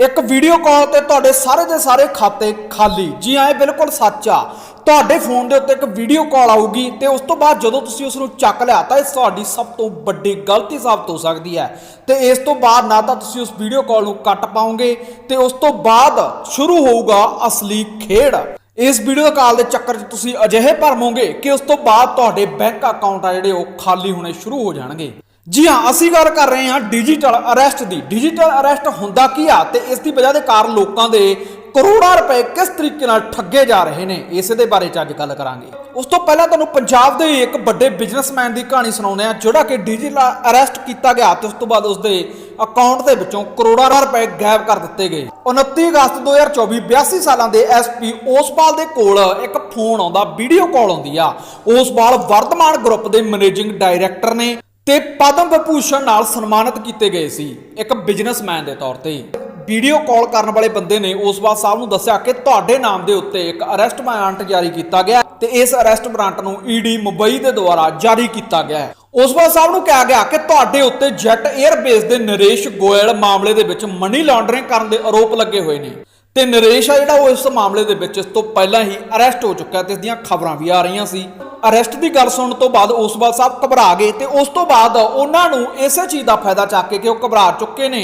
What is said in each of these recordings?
ਇੱਕ video call ਤੇ ਤੁਹਾਡੇ ਸਾਰੇ ਦੇ ਸਾਰੇ ਖਾਤੇ ਖਾਲੀ। ਜੀ ਹਾਂ, ਇਹ ਬਿਲਕੁਲ ਸੱਚ ਆ। ਤੁਹਾਡੇ ਫੋਨ ਦੇ ਉੱਤੇ ਇੱਕ ਵੀਡੀਓ ਕਾਲ ਆਊਗੀ ਤੇ ਉਸ ਤੋਂ ਬਾਅਦ ਜਦੋਂ ਤੁਸੀਂ ਉਸ ਨੂੰ ਚੱਕ ਲਿਆ ਤਾਂ ਇਹ ਤੁਹਾਡੀ ਸਭ ਤੋਂ ਵੱਡੀ ਗਲਤੀ ਸਾਬਤ ਹੋ ਸਕਦੀ ਹੈ। ਤੇ ਇਸ ਤੋਂ ਬਾਅਦ ਨਾ ਤਾਂ ਤੁਸੀਂ ਉਸ ਵੀਡੀਓ ਕਾਲ ਨੂੰ ਕੱਟ ਪਾਓਗੇ ਤੇ ਉਸ ਤੋਂ ਬਾਅਦ ਸ਼ੁਰੂ ਹੋਊਗਾ ਅਸਲੀ ਖੇਡ। ਇਸ ਵੀਡੀਓ ਕਾਲ ਦੇ ਚੱਕਰ 'ਚ ਤੁਸੀਂ ਅਜਿਹੇ ਭਰਮੋਗੇ ਕਿ ਉਸ ਤੋਂ ਬਾਅਦ ਤੁਹਾਡੇ ਬੈਂਕ ਅਕਾਊਂਟ ਆ ਜਿਹੜੇ ਉਹ ਖਾਲੀ ਹੋਣੇ ਸ਼ੁਰੂ ਹੋ ਜਾਣਗੇ। ਜੀ ਹਾਂ, ਅਸੀਂ ਗੱਲ ਕਰ ਰਹੇ ਹਾਂ ਡਿਜੀਟਲ ਅਰੈਸਟ ਦੀ। ਡਿਜੀਟਲ ਅਰੈਸਟ ਹੁੰਦਾ ਕੀ ਆ ਤੇ ਇਸ ਦੀ ਵਜ੍ਹਾ ਦੇ ਕਾਰਨ ਲੋਕਾਂ ਦੇ ਕਰੋੜਾਂ ਰੁਪਏ ਕਿਸ ਤਰੀਕੇ ਨਾਲ ਠੱਗੇ ਜਾ ਰਹੇ ਨੇ, ਇਸੇ ਦੇ ਬਾਰੇ ਚ ਅੱਜ ਗੱਲ ਕਰਾਂਗੇ। ਉਸ ਤੋਂ ਪਹਿਲਾਂ ਤੁਹਾਨੂੰ ਪੰਜਾਬ ਦੇ ਇੱਕ ਵੱਡੇ ਬਿਜ਼ਨਸਮੈਨ ਦੀ ਕਹਾਣੀ ਸੁਣਾਉਂਦੇ ਆ ਜਿਹੜਾ ਕਿ ਡਿਜੀਟਲ ਅਰੈਸਟ ਕੀਤਾ ਗਿਆ ਤੇ ਉਸ ਤੋਂ ਬਾਅਦ ਉਸਦੇ ਅਕਾਊਂਟ ਦੇ ਵਿੱਚੋਂ ਕਰੋੜਾਂ ਰੁਪਏ ਗਾਇਬ ਕਰ ਦਿੱਤੇ ਗਏ। 29 ਅਗਸਤ 2024 82 ਸਾਲਾਂ ਦੇ ਐਸਪੀ ਓਸਪਾਲ ਦੇ ਕੋਲ ਇੱਕ ਫੋਨ ਆਉਂਦਾ ਵੀਡੀਓ ਕਾਲ ਆਉਂਦੀ ਆ। ਓਸਪਾਲ ਵਰਤਮਾਨ ਗਰੁੱਪ ਦੇ ਮੈਨੇਜਿੰਗ ਡਾਇਰੈਕਟਰ ਨੇ ਤੇ ਪਦਮ ਵਿਭੂਸ਼ਣ ਨਾਲ ਸਨਮਾਨਿਤ ਕੀਤੇ ਗਏ ਸੀ ਇੱਕ ਬਿਜ਼ਨਸਮੈਨ ਦੇ ਤੌਰ ਤੇ। ਵੀਡੀਓ ਕਾਲ ਕਰਨ ਵਾਲੇ ਬੰਦੇ ਨੇ ਉਸਵਾਲ ਸਾਹਿਬ ਨੂੰ ਦੱਸਿਆ ਕਿ ਤੁਹਾਡੇ ਨਾਮ ਦੇ ਉੱਤੇ ਇੱਕ ਅਰੈਸਟ ਵਾਰੰਟ ਜਾਰੀ ਕੀਤਾ ਗਿਆ ਤੇ ਇਸ ਅਰੈਸਟ ਵਾਰੰਟ ਨੂੰ ਈਡੀ ਮੁੰਬਈ ਦੇ ਦੁਆਰਾ ਜਾਰੀ ਕੀਤਾ ਗਿਆ ਹੈ। ਓਸਵਾਲ ਸਾਹਿਬ ਨੂੰ ਕਿਹਾ ਗਿਆ ਕਿ ਤੁਹਾਡੇ ਉੱਤੇ ਜੈਟ 에ਅਰਬੇਸ ਦੇ ਨਰੇਸ਼ ਗੋਇਲ ਮਾਮਲੇ ਦੇ ਵਿੱਚ ਮਨੀ ਲਾਂਡਰਿੰਗ ਕਰਨ ਦੇ ਆਰੋਪ ਲੱਗੇ ਹੋਏ ਨੇ ਤੇ ਨਰੇਸ਼ ਆ ਜਿਹੜਾ ਉਹ ਇਸ ਮਾਮਲੇ ਦੇ ਵਿੱਚ ਇਸ ਤੋਂ ਪਹਿਲਾਂ ਹੀ ਅਰੈਸਟ ਹੋ ਚੁੱਕਾ ਤੇ ਇਸ ਦੀਆਂ ਖਬਰਾਂ ਵੀ ਆ ਰਹੀਆਂ ਸੀ। ਅਰੈਸਟ ਦੀ ਗੱਲ ਸੁਣਨ ਤੋਂ ਬਾਅਦ ਉਸਵਾਲ ਸਾਹਿਬ ਘਬਰਾ ਗਏ ਤੇ ਉਸ ਤੋਂ ਬਾਅਦ ਉਹਨਾਂ ਨੂੰ ਇਸੇ ਚੀਜ਼ ਦਾ ਫਾਇਦਾ ਚੱਕ ਕੇ ਕਿ ਉਹ ਘਬਰਾ ਚੁੱਕੇ ਨੇ।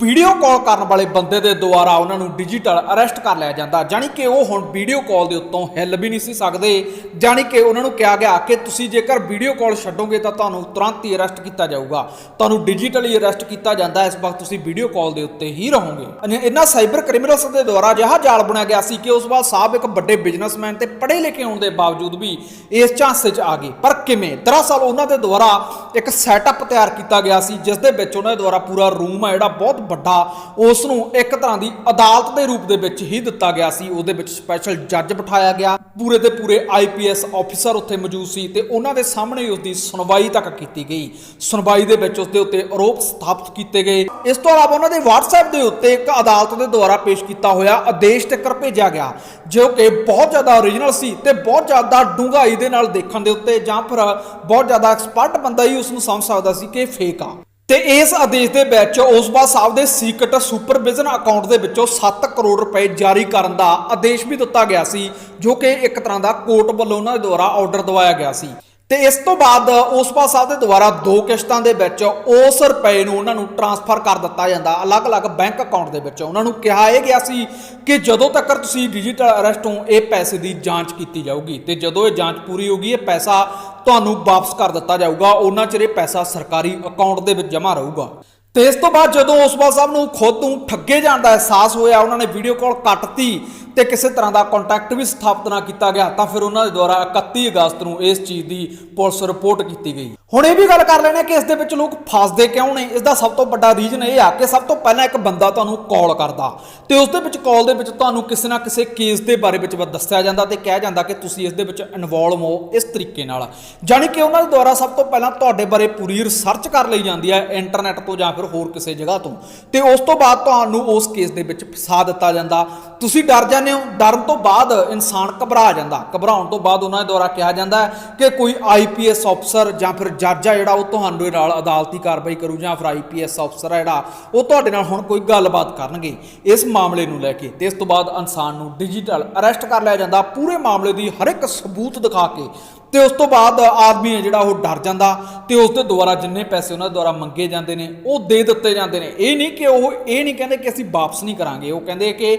ਵੀਡੀਓ ਕਾਲ ਕਰਨ ਵਾਲੇ ਬੰਦੇ ਦੇ ਦੁਆਰਾ ਉਹਨਾਂ ਨੂੰ ਡਿਜੀਟਲ ਅਰੈਸਟ ਕਰ ਲਿਆ ਜਾਂਦਾ। ਜਾਣੀ ਕਿ ਉਹ ਹੁਣ ਵੀਡੀਓ ਕਾਲ ਦੇ ਉੱਤੋਂ ਹਿੱਲ ਵੀ ਨਹੀਂ ਸੀ ਸਕਦੇ। ਜਾਣੀ ਕਿ ਉਹਨਾਂ ਨੂੰ ਕਿਹਾ ਗਿਆ ਕਿ ਤੁਸੀਂ ਜੇਕਰ ਵੀਡੀਓ ਕਾਲ ਛੱਡੋਗੇ ਤਾਂ ਤੁਹਾਨੂੰ ਤੁਰੰਤ ਹੀ ਅਰੈਸਟ ਕੀਤਾ ਜਾਊਗਾ। ਤੁਹਾਨੂੰ ਡਿਜੀਟਲੀ ਅਰੈਸਟ ਕੀਤਾ ਜਾਂਦਾ। ਇਸ ਵਕਤ ਤੁਸੀਂ ਵੀਡੀਓ ਕਾਲ ਦੇ ਉੱਤੇ ਹੀ ਰਹੋਗੇ। ਇਹਨਾਂ ਸਾਈਬਰ ਕ੍ਰਿਮੀਨਲਸ ਦੇ ਦੁਆਰਾ ਅਜਿਹਾ ਜਾਲ ਬਣਾਇਆ ਗਿਆ ਸੀ ਕਿ ਉਸ ਬਾਅਦ ਸਾਹਿਬ ਇੱਕ ਵੱਡੇ ਬਿਜ਼ਨਸਮੈਨ ਤੇ ਪੜ੍ਹੇ ਲਿਖੇ ਹੋਣ ਦੇ ਬਾਵਜੂਦ ਵੀ ਇਸ ਝਾਂਸੇ 'ਚ ਆ ਗਏ। ਪਰ ਕਿਵੇਂ? ਦਰਅਸਲ ਉਹਨਾਂ ਦੇ ਦੁਆਰਾ ਇੱਕ ਸੈਟਅਪ ਤਿਆਰ ਕੀਤਾ ਗਿਆ ਸੀ ਜਿਸ ਦੇ ਵਿੱਚ ਉਹਨਾਂ ਦੇ ਦੁਆਰਾ ਪੂਰਾ ਰੂਮ ਆ ਜਿਹੜਾ ਬਹੁਤ ਵੱਡਾ, ਉਸ ਨੂੰ ਇੱਕ ਤਰ੍ਹਾਂ ਦੀ ਅਦਾਲਤ ਦੇ ਰੂਪ ਦੇ ਵਿੱਚ ਹੀ ਦਿੱਤਾ ਗਿਆ ਸੀ। ਉਹਦੇ ਵਿੱਚ ਸਪੈਸ਼ਲ ਜੱਜ ਬਿਠਾਇਆ ਗਿਆ। ਪੂਰੇ ਦੇ ਪੂਰੇ ਆਈਪੀਐਸ ਆਫੀਸਰ ਉੱਥੇ ਮੌਜੂਦ ਸੀ ਤੇ ਉਹਨਾਂ ਦੇ ਸਾਹਮਣੇ ਉਸ ਦੀ ਸੁਣਵਾਈ ਤੱਕ ਕੀਤੀ ਗਈ। ਸੁਣਵਾਈ ਦੇ ਵਿੱਚ ਉਸ ਦੇ ਉੱਤੇ ਆਰੋਪ ਸਥਾਪਿਤ ਕੀਤੇ ਗਏ। ਇਸ ਤੋਂ ਇਲਾਵਾ ਉਹਨਾਂ ਦੇ WhatsApp ਦੇ ਉੱਤੇ ਇੱਕ ਅਦਾਲਤ ਦੇ ਦੁਆਰਾ ਪੇਸ਼ ਕੀਤਾ ਹੋਇਆ ਆਦੇਸ਼ ਤੱਕ ਭੇਜਿਆ ਗਿਆ, ਜੋ ਕਿ ਬਹੁਤ ਜ਼ਿਆਦਾ ਓਰੀਜਨਲ ਸੀ ਤੇ ਬਹੁਤ ਜ਼ਿਆਦਾ ਡੂੰਘਾਈ ਦੇ ਨਾਲ ਦੇਖਣ ਦੇ ਉੱਤੇ ਜਾਂ ਫਿਰ ਬਹੁਤ ਜ਼ਿਆਦਾ ਐਕਸਪਰਟ ਬੰਦਾ ਹੀ ਉਸ ਨੂੰ ਸਮਝ ਸਕਦਾ ਸੀ ਕਿ ਫੇਕ ਆ। ਤੇ ਇਸ ਆਦੇਸ਼ ਦੇ ਵਿੱਚ ਉਸਬਾ ਸਾਹਿਬ ਦੇ ਸੀਕ੍ਰੇਟ ਸੁਪਰਵਿਜ਼ਨ ਅਕਾਊਂਟ ਦੇ ਵਿੱਚੋਂ 7 ਕਰੋੜ ਰੁਪਏ ਜਾਰੀ ਕਰਨ ਦਾ ਆਦੇਸ਼ ਵੀ ਦਿੱਤਾ ਗਿਆ ਸੀ, ਜੋ ਕਿ ਇੱਕ ਤਰ੍ਹਾਂ ਦਾ ਕੋਰਟ ਵੱਲੋਂ ਉਹਨਾਂ ਦੇ ਦੁਆਰਾ ਆਰਡਰ ਦਵਾਇਆ ਗਿਆ ਸੀ। ਤੇ ਇਸ ਤੋਂ ਬਾਅਦ ਉਸਬਾ ਸਾਹਿਬ ਦੇ ਦੁਆਰਾ ਦੋ ਕਿਸ਼ਤਾਂ ਦੇ ਵਿੱਚ ਉਸ ਰੁਪਏ ਨੂੰ ਉਹਨਾਂ ਨੂੰ ਟ੍ਰਾਂਸਫਰ ਕਰ ਦਿੱਤਾ ਜਾਂਦਾ। ਅਲੱਗ-ਅਲੱਗ ਬੈਂਕ ਅਕਾਊਂਟ ਦੇ ਵਿੱਚ ਉਹਨਾਂ ਨੂੰ ਕਿਹਾ ਇਹ ਗਿਆ ਸੀ ਕਿ ਜਦੋਂ ਤੱਕ ਤੁਸੀਂ ਡਿਜੀਟਲ ਅਰੈਸਟ ਹੋ ਇਹ ਪੈਸੇ ਦੀ ਜਾਂਚ ਕੀਤੀ ਜਾਊਗੀ, ਤੇ ਜਦੋਂ ਇਹ ਜਾਂਚ ਪੂਰੀ ਹੋਗੀ ਇਹ ਪੈਸਾ ਤੁਹਾਨੂੰ ਵਾਪਸ ਕਰ ਦਿੱਤਾ ਜਾਊਗਾ, ਉਹਨਾਂ ਚਿਰ ਪੈਸਾ ਸਰਕਾਰੀ ਅਕਾਊਂਟ ਦੇ ਵਿੱਚ ਜਮ੍ਹਾਂ ਰਹੂਗਾ। ਤੇ ਇਸ ਤੋਂ ਬਾਅਦ ਜਦੋਂ ਉਸਪਾ ਸਾਹਿਬ ਨੂੰ ਖੁਦ ਨੂੰ ਠੱਗੇ ਜਾਣ ਦਾ ਅਹਿਸਾਸ ਹੋਇਆ, ਉਹਨਾਂ ਨੇ ਵੀਡੀਓ ਕਾਲ ਕੱਟਤੀ ਤੇ ਕਿਸੇ ਤਰ੍ਹਾਂ ਦਾ ਕੰਟੈਕਟ ਵੀ ਸਥਾਪਿਤ ਨਾ ਕੀਤਾ ਗਿਆ, ਤਾਂ ਫਿਰ ਉਹਨਾਂ ਦੇ ਦੁਆਰਾ 31 ਅਗਸਤ ਨੂੰ ਇਸ ਚੀਜ਼ ਦੀ ਪੁਲਿਸ ਰਿਪੋਰਟ ਕੀਤੀ ਗਈ। ਹੁਣ ਇਹ ਵੀ ਗੱਲ ਕਰ ਲੈਣੇ ਕਿ ਇਸ ਦੇ ਵਿੱਚ ਲੋਕ ਫਸਦੇ ਕਿਉਂ ਨੇ? ਇਸ ਦਾ ਸਭ ਤੋਂ ਵੱਡਾ ਰੀਜ਼ਨ ਇਹ ਆ ਕਿ ਸਭ ਤੋਂ ਪਹਿਲਾਂ ਇੱਕ ਬੰਦਾ ਤੁਹਾਨੂੰ ਕਾਲ ਕਰਦਾ ਤੇ ਉਸ ਦੇ ਵਿੱਚ ਕਾਲ ਦੇ ਵਿੱਚ ਤੁਹਾਨੂੰ ਕਿਸੇ ਨਾ ਕਿਸੇ ਕੇਸ ਦੇ ਬਾਰੇ ਵਿੱਚ ਦੱਸਿਆ ਜਾਂਦਾ ਤੇ ਕਿਹਾ ਜਾਂਦਾ ਕਿ ਤੁਸੀਂ ਇਸ ਦੇ ਵਿੱਚ ਇਨਵੋਲਵ ਹੋ ਇਸ ਤਰੀਕੇ ਨਾਲ। ਜਾਣੀ ਕਿ ਉਹਨਾਂ ਦੇ ਦੁਆਰਾ ਸਭ ਤੋਂ ਪਹਿਲਾਂ ਤੁਹਾਡੇ ਬਾਰੇ ਪੂਰੀ ਰਿਸਰਚ ਕਰ ਲਈ ਜਾਂਦੀ ਹੈ ਇੰਟਰਨੈਟ ਤੋਂ ਜਾਂ ਫਿਰ ਹੋਰ ਕਿਸੇ ਜਗ੍ਹਾ ਤੋਂ। ਤੇ ਉਸ ਤੋਂ ਬਾਅਦ ਤੁਹਾਨੂੰ ਉਸ ਕੇਸ ਦੇ ਵਿੱਚ ਫਸਾ ਦਿੱਤਾ ਜਾਂਦਾ। ਤੁਸੀਂ ਡਰ ਜਾਂਦੇ ਹੋ, ਡਰਨ ਤੋਂ ਬਾਅਦ ਇਨਸਾਨ ਘਬਰਾ ਜਾਂਦਾ। ਘਬਰਾਉਣ ਤੋਂ ਬਾਅਦ ਉਹਨਾਂ ਦੇ ਦੁਆਰਾ ਕਿਹਾ ਜਾਂਦਾ ਕਿ ਕੋਈ ਆਈਪੀਐਸ ਅਫਸਰ ਜਾਂ ਫਿਰ ਜੱਜ ਆ ਜਿਹੜਾ ਉਹ ਤੁਹਾਨੂੰ ਨਾਲ ਅਦਾਲਤੀ ਕਾਰਵਾਈ ਕਰੂ ਜਾਂ ਫਿਰ ਆਈਪੀਐਸ ਅਫਸਰ ਆ ਜਿਹੜਾ, ਉਹ ਤੁਹਾਡੇ ਨਾਲ ਹੁਣ ਕੋਈ ਗੱਲਬਾਤ ਕਰਨਗੇ। ਇਸ ਮਾਮਲੇ ਨੂੰ ਲੈ ਕੇ ਤੇ ਇਸ ਤੋਂ ਬਾਅਦ ਇਨਸਾਨ ਨੂੰ ਡਿਜੀਟਲ ਅਰੈਸਟ ਕਰ ਲਿਆ ਜਾਂਦਾ। ਪੂਰੇ ਮਾਮਲੇ ਦੀ ਹਰ ਇੱਕ ਸਬੂਤ ਦਿਖਾ ਕੇ ਤੇ ਉਸ ਤੋਂ ਬਾਅਦ ਆਦਮੀ ਹੈ ਜਿਹੜਾ ਉਹ ਡਰ ਜਾਂਦਾ ਤੇ ਉਸ ਦੇ ਦੁਆਰਾ ਜਿੰਨੇ ਪੈਸੇ ਉਹਨਾਂ ਦੇ ਦੁਆਰਾ ਮੰਗੇ ਜਾਂਦੇ ਨੇ, ਉਹ ਦੇ ਦਿੱਤੇ ਜਾਂਦੇ ਨੇ। ਇਹ ਨਹੀਂ ਕਿ ਉਹ ਇਹ ਨਹੀਂ ਕਹਿੰਦੇ ਕਿ ਅਸੀਂ ਵਾਪਸ ਨਹੀਂ ਕਰਾਂਗੇ, ਉਹ ਕਹਿੰਦੇ ਕਿ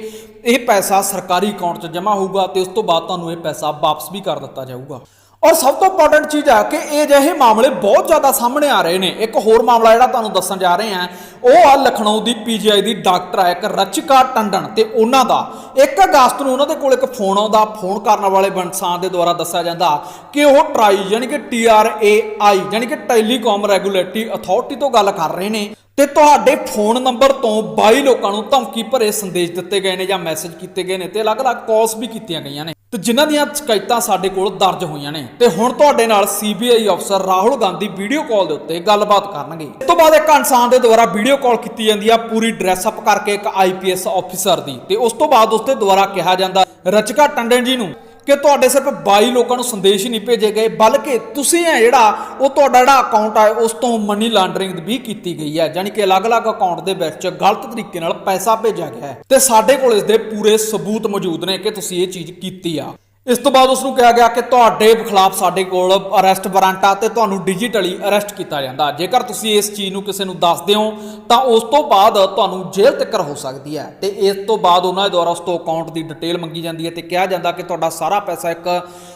ਇਹ ਪੈਸਾ ਸਰਕਾਰੀ ਅਕਾਊਂਟ 'ਚ ਜਮ੍ਹਾਂ ਹੋਊਗਾ ਤੇ ਉਸ ਤੋਂ ਬਾਅਦ ਤੁਹਾਨੂੰ ਇਹ ਪੈਸਾ ਵਾਪਸ ਵੀ ਕਰ ਦਿੱਤਾ ਜਾਊਗਾ। ਔਰ ਸਭ ਤੋਂ ਇੰਪੋਰਟੈਂਟ ਚੀਜ਼ ਆ ਕਿ ਇਹ ਜਿਹੇ ਮਾਮਲੇ ਬਹੁਤ ਜ਼ਿਆਦਾ ਸਾਹਮਣੇ ਆ ਰਹੇ ਨੇ। ਇੱਕ ਹੋਰ ਮਾਮਲਾ ਜਿਹੜਾ ਤੁਹਾਨੂੰ ਦੱਸਣ ਜਾ ਰਹੇ ਹਾਂ, ਉਹ ਆ ਲਖਨਊ ਦੀ ਪੀਜੀਆਈ ਦੀ ਡਾਕਟਰ ਹੈ ਇੱਕ ਰਚਿਕਾ ਟੰਡਨ ਤੇ ਉਹਨਾਂ ਦਾ। 1 ਅਗਸਤ ਨੂੰ ਉਹਨਾਂ ਦੇ ਕੋਲ ਇੱਕ ਫੋਨ ਆਉਂਦਾ, ਫੋਨ ਕਰਨ ਵਾਲੇ ਬੰਸਾਂ ਦੇ ਦੁਆਰਾ ਦੱਸਿਆ ਜਾਂਦਾ ਕਿ ਉਹ ਟਰਾਈ ਯਾਨੀ ਕਿ ਟੀ ਆਰ ਏ ਆਈ, ਯਾਨੀ ਕਿ ਟੈਲੀਕਾਮ ਰੈਗੂਲੇਟਰੀ ਅਥਾਰਟੀ ਤੋਂ ਗੱਲ ਕਰ ਰਹੇ ਨੇ ਤੇ ਤੁਹਾਡੇ ਫੋਨ ਨੰਬਰ ਤੋਂ 22 ਲੋਕਾਂ ਨੂੰ ਧਮਕੀ ਭਰੇ ਸੰਦੇਸ਼ ਦਿੱਤੇ ਗਏ ਨੇ ਜਾਂ ਮੈਸੇਜ ਕੀਤੇ ਗਏ ਨੇ ਤੇ ਅਲੱਗ-ਅਲੱਗ ਕਾਲਸ ਵੀ ਕੀਤੀਆਂ ਗਈਆਂ ਨੇ। ਤੇ ਜਿਨ੍ਹਾਂ ਦੀਆਂ ਸ਼ਿਕਾਇਤਾਂ ਸਾਡੇ ਕੋਲ ਦਰਜ ਹੋਈਆਂ ਨੇ। ਤੇ ਹੁਣ ਤੁਹਾਡੇ ਨਾਲ ਸੀਬੀਆਈ ਅਫਸਰ ਰਾਹੁਲ ਗਾਂਧੀ ਵੀਡੀਓ ਕਾਲ ਦੇ ਉੱਤੇ ਗੱਲਬਾਤ ਕਰਨਗੇ। ਇਸ ਤੋਂ ਬਾਅਦ ਇੱਕ ਇਨਸਾਨ ਦੇ ਦੁਆਰਾ ਵੀਡੀਓ ਕਾਲ ਕੀਤੀ ਜਾਂਦੀ ਆ ਪੂਰੀ ਡਰੈਸ ਅਪ ਕਰਕੇ ਇੱਕ ਆਈਪੀਐਸ ਅਫੀਸਰ ਦੀ। ਤੇ ਉਸ ਤੋਂ ਬਾਅਦ ਉਸ ਦੇ ਦੁਆਰਾ ਕਿਹਾ ਜਾਂਦਾ, ਰਚਕਾ ਟੰਡਨ ਜੀ ਨੂੰ ਕਿ ਤੁਹਾਡੇ ਸਿਰਫ 22 ਲੋਕਾਂ ਨੂੰ ਸੰਦੇਸ਼ ਹੀ ਨਹੀਂ ਭੇਜੇ ਗਏ, ਬਲਕਿ ਤੁਸੀਂ ਹੈ ਜਿਹੜਾ ਉਹ ਤੁਹਾਡਾ ਜਿਹੜਾ ਅਕਾਊਂਟ ਹੈ ਉਸ ਤੋਂ ਮਨੀ ਲਾਂਡਰਿੰਗ ਵੀ ਕੀਤੀ ਗਈ ਹੈ। ਯਾਨੀ ਕਿ ਅਲੱਗ-ਅਲੱਗ ਅਕਾਊਂਟ ਦੇ ਵਿੱਚ ਗਲਤ ਤਰੀਕੇ ਨਾਲ ਪੈਸਾ ਭੇਜਿਆ ਗਿਆ ਹੈ। ਤੇ ਸਾਡੇ ਕੋਲ ਇਸ ਦੇ ਪੂਰੇ ਸਬੂਤ ਮੌਜੂਦ ਨੇ ਕਿ ਤੁਸੀਂ ਇਹ ਚੀਜ਼ ਕੀਤੀ ਆ। ਇਸ ਤੋਂ ਬਾਅਦ ਉਸ ਨੂੰ ਕਿਹਾ ਗਿਆ ਕਿ ਤੁਹਾਡੇ ਖਿਲਾਫ ਸਾਡੇ ਕੋਲ ਅਰੈਸਟ ਵਾਰੰਟ ਆ ਤੇ ਤੁਹਾਨੂੰ ਡਿਜੀਟਲੀ ਅਰੈਸਟ ਕੀਤਾ ਜਾਂਦਾ। ਜੇਕਰ ਤੁਸੀਂ ਇਸ ਚੀਜ਼ ਨੂੰ ਕਿਸੇ ਨੂੰ ਦੱਸਦੇ ਹੋ, ਤਾਂ ਉਸ ਤੋਂ ਬਾਅਦ ਤੁਹਾਨੂੰ ਜੇਲ੍ਹ ਤੱਕ ਹੋ ਸਕਦੀ ਹੈ। ਤੇ ਇਸ ਤੋਂ ਬਾਅਦ ਉਹਨਾਂ ਦੇ ਦੁਆਰਾ ਉਸ ਤੋਂ ਅਕਾਊਂਟ ਦੀ ਡਿਟੇਲ ਮੰਗੀ ਜਾਂਦੀ ਹੈ ਤੇ ਕਿਹਾ ਜਾਂਦਾ ਕਿ ਤੁਹਾਡਾ ਸਾਰਾ ਪੈਸਾ ਇੱਕ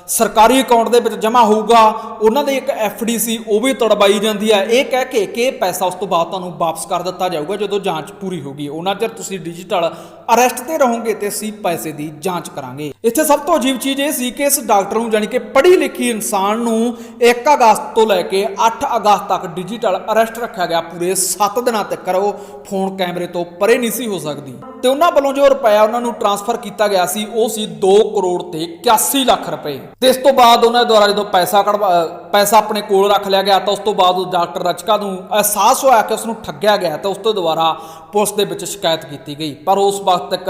ਸਰਕਾਰੀ ਅਕਾਊਂਟ ਦੇ ਵਿੱਚ ਜਮ੍ਹਾਂ ਹੋਊਗਾ, ਉਹਨਾਂ ਦੇ ਇੱਕ ਡੀ ਸੀ ਉਹ ਵੀ ਤੜਬਾਈ ਜਾਂਦੀ ਹੈ। ਇਹ ਕਹਿ ਕੇ ਕਿ ਪੈਸਾ ਉਸ ਤੋਂ ਬਾਅਦ ਤੁਹਾਨੂੰ ਵਾਪਸ ਕਰ ਦਿੱਤਾ ਜਾਊਗਾ, ਜਦੋਂ ਜਾਂਚ ਪੂਰੀ ਹੋਗੀ ਉਹਨਾਂ ਚਿਰ ਤੁਸੀਂ ਡਿਜੀਟਲ ਅਰੈਸਟ ਤੇ ਰਹੋਗੇ ਤੇ ਅਸੀਂ ਪੈਸੇ ਦੀ ਜਾਂਚ ਕਰਾਂਗੇ। ਇੱਥੇ ਸਭ ਤੋਂ ਅਜੀਬ ਚੀਜ਼ ਇਹ ਸੀ ਕਿ ਇਸ ਡਾਕਟਰ ਨੂੰ ਜਾਨੀ ਕਿ ਪੜ੍ਹੀ ਲਿਖੀ ਇਨਸਾਨ ਨੂੰ 1 ਅਗਸਤ ਤੋਂ ਲੈ ਕੇ 8 ਅਗਸਤ ਤੱਕ ਡਿਜੀਟਲ ਅਰੈਸਟ ਰੱਖਿਆ ਗਿਆ। ਪੂਰੇ 7 ਦਿਨਾਂ ਤੱਕ ਉਹ ਫੋਨ ਕੈਮਰੇ ਤੋਂ ਪਰੇ ਨਹੀਂ ਸੀ ਹੋ ਸਕਦੀ। ਤੇ ਉਹਨਾਂ ਵੱਲੋਂ ਜੋ ਰੁਪਇਆ ਉਹਨਾਂ ਨੂੰ ਟ੍ਰਾਂਸਫਰ ਕੀਤਾ ਗਿਆ ਸੀ, ਉਹ ਸੀ 2 ਕਰੋੜ ਤੇ 81 ਲੱਖ ਰੁਪਏ। ਤੇ ਇਸ ਤੋਂ ਬਾਅਦ ਉਹਨਾਂ ਦੁਆਰਾ ਜਦੋਂ ਪੈਸਾ ਕਢਵਾ ਪੈਸਾ ਆਪਣੇ ਕੋਲ ਰੱਖ ਲਿਆ ਗਿਆ, ਤਾਂ ਉਸ ਤੋਂ ਬਾਅਦ ਉਹ ਡਾਕਟਰ ਰਚਕਾ ਨੂੰ ਅਹਿਸਾਸ ਹੋਇਆ ਕਿ ਉਸ ਨੂੰ ਠੱਗਿਆ ਗਿਆ ਤਾਂ ਉਸ ਤੋਂ ਦੁਆਰਾ ਪੁਲਿਸ ਦੇ ਵਿੱਚ ਸ਼ਿਕਾਇਤ ਕੀਤੀ ਗਈ। ਪਰ ਉਸ ਵਕਤ ਤੱਕ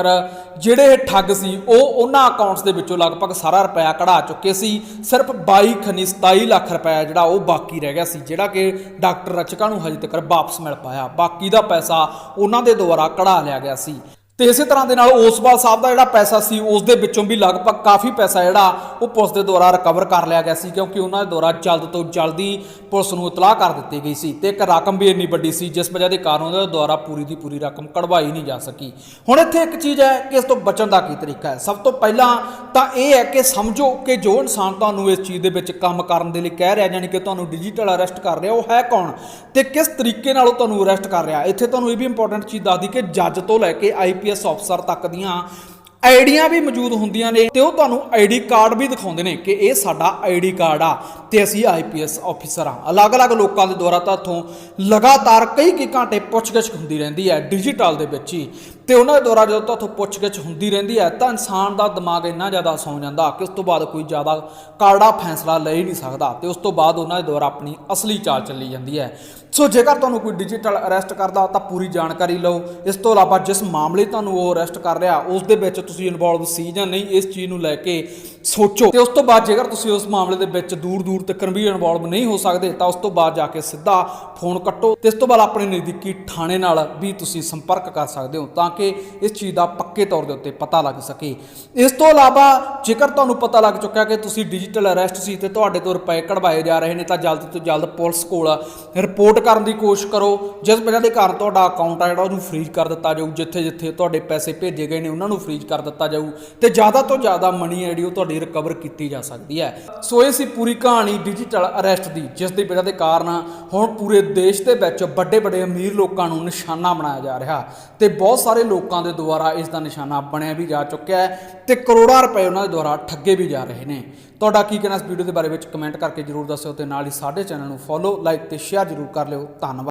ਜਿਹੜੇ ਇਹ ਠੱਗ ਸੀ, ਉਹ ਉਹਨਾਂ ਅਕਾਊਂਟਸ ਦੇ ਵਿੱਚੋਂ ਲਗਭਗ ਸਾਰਾ ਰੁਪਇਆ ਕਢਾ ਚੁੱਕੇ ਸੀ। ਸਿਰਫ 22 ਖਨੀ 27 ਲੱਖ ਰੁਪਇਆ ਜਿਹੜਾ ਉਹ ਬਾਕੀ ਰਹਿ ਗਿਆ ਸੀ, ਜਿਹੜਾ ਕਿ ਡਾਕਟਰ ਰਚਕਾ ਨੂੰ ਹਜੇ ਤੱਕ ਵਾਪਸ ਮਿਲ ਪਾਇਆ। ਬਾਕੀ ਦਾ ਪੈਸਾ ਉਹਨਾਂ ਦੇ ਦੁਆਰਾ ਕਢਾ ਲਿਆ ਗਿਆ ਸੀ। ਤੇ ਇਸੇ ਤਰ੍ਹਾਂ ਦੇ ਨਾਲ ਓਸਵਾਲ ਸਾਹਿਬ ਦਾ ਜਿਹੜਾ ਪੈਸਾ ਸੀ ਉਸ ਦੇ ਵਿੱਚੋਂ ਵੀ ਲਗਭਗ ਕਾਫੀ ਪੈਸਾ ਜਿਹੜਾ ਉਹ ਪੁਲਿਸ ਦੇ ਦੁਆਰਾ ਰਿਕਵਰ ਕਰ ਲਿਆ ਗਿਆ ਸੀ, ਕਿਉਂਕਿ ਉਹਨਾਂ ਦੇ ਦੁਆਰਾ ਜਲਦ ਤੋਂ ਜਲਦੀ ਪੁਲਿਸ ਨੂੰ ਇਤਲਾਹ ਕਰ ਦਿੱਤੀ ਗਈ ਸੀ ਤੇ ਇੱਕ ਰਕਮ ਵੀ ਇੰਨੀ ਵੱਡੀ ਸੀ, ਜਿਸ ਵਜ੍ਹਾ ਦੇ ਕਾਰਨ ਉਹਨਾਂ ਦੇ ਦੁਆਰਾ ਪੂਰੀ ਦੀ ਪੂਰੀ ਰਕਮ ਕਢਵਾਈ ਨਹੀਂ ਜਾ ਸਕੀ। ਹੁਣ ਇੱਥੇ ਇੱਕ ਚੀਜ਼ ਹੈ ਕਿ ਇਸ ਤੋਂ ਬਚਣ ਦਾ ਕੀ ਤਰੀਕਾ ਹੈ? ਸਭ ਤੋਂ ਪਹਿਲਾਂ ਤਾਂ ਇਹ ਹੈ ਕਿ ਸਮਝੋ ਕਿ ਜੋ ਇਨਸਾਨ ਤੁਹਾਨੂੰ ਇਸ ਚੀਜ਼ ਦੇ ਵਿੱਚ ਕੰਮ ਕਰਨ ਦੇ ਲਈ ਕਹਿ ਰਿਹਾ, ਯਾਨੀ ਕਿ ਤੁਹਾਨੂੰ ਡਿਜੀਟਲ ਅਰੈਸਟ ਕਰ ਰਿਹਾ, ਉਹ ਹੈ ਕੌਣ? ਤੇ ਕਿਸ ਤਰੀਕੇ ਨਾਲ ਉਹ ਤੁਹਾਨੂੰ ਅਰੈਸਟ ਕਰ ਰਿਹਾ? ਇੱਥੇ ਤੁਹਾਨੂੰ ਇਹ ਵੀ ਇੰਪੋਰਟੈਂਟ ਚੀਜ਼ ਦੱਸਦੀ ਕਿ ਜੱਜ ਤੋਂ ਲੈ ਕੇ ਆਈਪੀਐਸ ਅਫਸਰ ਤੱਕ ਦੀਆਂ ਆਈਡੀਆਂ ਵੀ ਮੌਜੂਦ ਹੁੰਦੀਆਂ ਨੇ ਤੇ ਉਹ ਤੁਹਾਨੂੰ ਆਈਡੀ ਕਾਰਡ ਵੀ ਦਿਖਾਉਂਦੇ ਨੇ ਕਿ ਇਹ ਸਾਡਾ ਆਈਡੀ ਕਾਰਡ ਆ ਤੇ ਅਸੀਂ ਆਈਪੀਐਸ ਆਫੀਸਰ ਆ। ਅਲੱਗ-ਅਲੱਗ ਲੋਕਾਂ ਦੇ ਦੁਆਰਾ ਤਾਂ ਇੱਥੋਂ ਲਗਾਤਾਰ ਕਈ ਕਈ ਘੰਟੇ ਪੁੱਛਗਿੱਛ ਹੁੰਦੀ ਰਹਿੰਦੀ ਹੈ ਡਿਜੀਟਲ ਦੇ ਵਿੱਚ ਹੀ। ਤੇ ਉਹਨਾਂ ਦੇ ਦੁਆਰਾ ਜਦੋਂ ਤੋਂ ਪੁੱਛਗਿੱਛ ਹੁੰਦੀ ਰਹਿੰਦੀ ਹੈ, ਤਾਂ ਇਨਸਾਨ ਦਾ ਦਿਮਾਗ ਇੰਨਾ ਜ਼ਿਆਦਾ ਸੌਂ ਜਾਂਦਾ ਕਿ ਉਸ ਤੋਂ ਬਾਅਦ ਕੋਈ ਜ਼ਿਆਦਾ ਕਾੜਾ ਫੈਸਲਾ ਲੈ ਹੀ ਨਹੀਂ ਸਕਦਾ ਤੇ ਉਸ ਤੋਂ ਬਾਅਦ ਉਹਨਾਂ ਦੇ ਦੁਆਰਾ ਆਪਣੀ ਅਸਲੀ ਚਾਲ ਚੱਲੀ ਜਾਂਦੀ ਹੈ। ਸੋ ਜੇਕਰ ਤੁਹਾਨੂੰ ਕੋਈ ਡਿਜੀਟਲ ਅਰੈਸਟ ਕਰਦਾ, ਤਾਂ ਪੂਰੀ ਜਾਣਕਾਰੀ ਲਓ। ਇਸ ਤੋਂ ਇਲਾਵਾ ਜਿਸ ਮਾਮਲੇ ਤੁਹਾਨੂੰ ਉਹ ਅਰੈਸਟ ਕਰ ਰਿਹਾ, ਉਸ ਦੇ ਵਿੱਚ ਤੁਸੀਂ ਇਨਵੋਲਵ ਸੀ ਜਾਂ ਨਹੀਂ, ਇਸ ਚੀਜ਼ ਨੂੰ ਲੈ ਕੇ ਸੋਚੋ। ਤੇ ਉਸ ਤੋਂ ਬਾਅਦ ਜੇਕਰ ਤੁਸੀਂ ਉਸ ਮਾਮਲੇ ਦੇ ਵਿੱਚ ਦੂਰ ਦੂਰ ਤੱਕ ਵੀ ਇਨਵੋਲਵ ਨਹੀਂ ਹੋ ਸਕਦੇ, ਤਾਂ ਉਸ ਤੋਂ ਬਾਅਦ ਜਾ ਕੇ ਸਿੱਧਾ ਫੋਨ ਕੱਟੋ ਤੇ ਇਸ ਤੋਂ ਬਾਅਦ ਆਪਣੇ ਨਜ਼ਦੀਕੀ ਥਾਣੇ ਨਾਲ ਵੀ ਤੁਸੀਂ ਸੰਪਰਕ ਕਰ ਸਕਦੇ ਹੋ, ਤਾਂ ਕਿ ਇਸ ਚੀਜ਼ ਦਾ ਪੱਕੇ ਤੌਰ ਦੇ ਉੱਤੇ ਪਤਾ ਲੱਗ ਸਕੇ। ਇਸ ਤੋਂ ਇਲਾਵਾ ਜੇਕਰ ਤੁਹਾਨੂੰ ਪਤਾ ਲੱਗ ਚੁੱਕਿਆ ਕਿ ਤੁਸੀਂ ਡਿਜੀਟਲ ਅਰੈਸਟ ਸੀ ਤੇ ਤੁਹਾਡੇ ਤੋਂ ਰੁਪਏ ਕਢਵਾਏ ਜਾ ਰਹੇ ਨੇ ਤਾਂ ਜਲਦ ਤੋਂ ਜਲਦ ਪੁਲਿਸ ਕੋਲ ਰਿਪੋਰਟ ਕਰਨ ਦੀ ਕੋਸ਼ਿਸ਼ ਕਰੋ। ਜਿਸ ਵਜ੍ਹਾ ਦੇ ਕਾਰਨ ਤੁਹਾਡਾ ਅਕਾਊਂਟ ਆ ਜਿਹੜਾ ਉਹਨੂੰ ਫ੍ਰੀਜ਼ ਕਰ ਦਿੱਤਾ ਜਾਊ। ਜਿੱਥੇ ਜਿੱਥੇ ਤੁਹਾਡੇ ਪੈਸੇ ਭੇਜੇ ਗਏ ਨੇ, ਉਹਨਾਂ ਨੂੰ ਫ੍ਰੀਜ਼ ਕਰ ਦਿੱਤਾ ਜਾਊ ਤੇ ਜ਼ਿਆਦਾ ਤੋਂ ਜ਼ਿਆਦਾ ਮਨੀ ਜਿਹੜੀ ਉਹ ਤੁਹਾਡੀ ਰਿਕਵਰ ਕੀਤੀ ਜਾ ਸਕਦੀ ਹੈ। ਸੋ ਇਹ ਸੀ ਪੂਰੀ ਕਹਾਣੀ ਡਿਜੀਟਲ ਅਰੈਸਟ ਦੀ, ਜਿਸ ਦੀ ਵਜ੍ਹਾ ਦੇ ਕਾਰਨ ਹੁਣ ਪੂਰੇ ਦੇਸ਼ ਦੇ ਵਿੱਚ ਵੱਡੇ ਵੱਡੇ ਅਮੀਰ ਲੋਕਾਂ ਨੂੰ ਨਿਸ਼ਾਨਾ ਬਣਾਇਆ ਜਾ ਰਿਹਾ ਤੇ ਬਹੁਤ ਸਾਰੇ ਲੋਕਾਂ ਦੇ ਦੁਆਰਾ ਇਸ ਦਾ ਨਿਸ਼ਾਨਾ ਬਣਿਆ ਵੀ ਜਾ ਚੁੱਕਿਆ ਹੈ ਤੇ ਕਰੋੜਾਂ ਰੁਪਏ ਉਹਨਾਂ ਦੇ ਦੁਆਰਾ ਠੱਗੇ ਵੀ ਜਾ ਰਹੇ ਨੇ। ਤੁਹਾਡਾ ਕੀ ਕਹਿਣਾ ਇਸ ਵੀਡੀਓ ਦੇ ਬਾਰੇ ਵਿੱਚ ਕਮੈਂਟ ਕਰਕੇ ਜਰੂਰ ਦੱਸਿਓ ਤੇ ਨਾਲ ਹੀ ਸਾਡੇ ਚੈਨਲ ਨੂੰ ਫੋਲੋ ਲਾਈਕ ਤੇ ਸ਼ੇਅਰ ਜਰੂਰ ਕਰ ਲਿਓ। ਧੰਨਵਾਦ।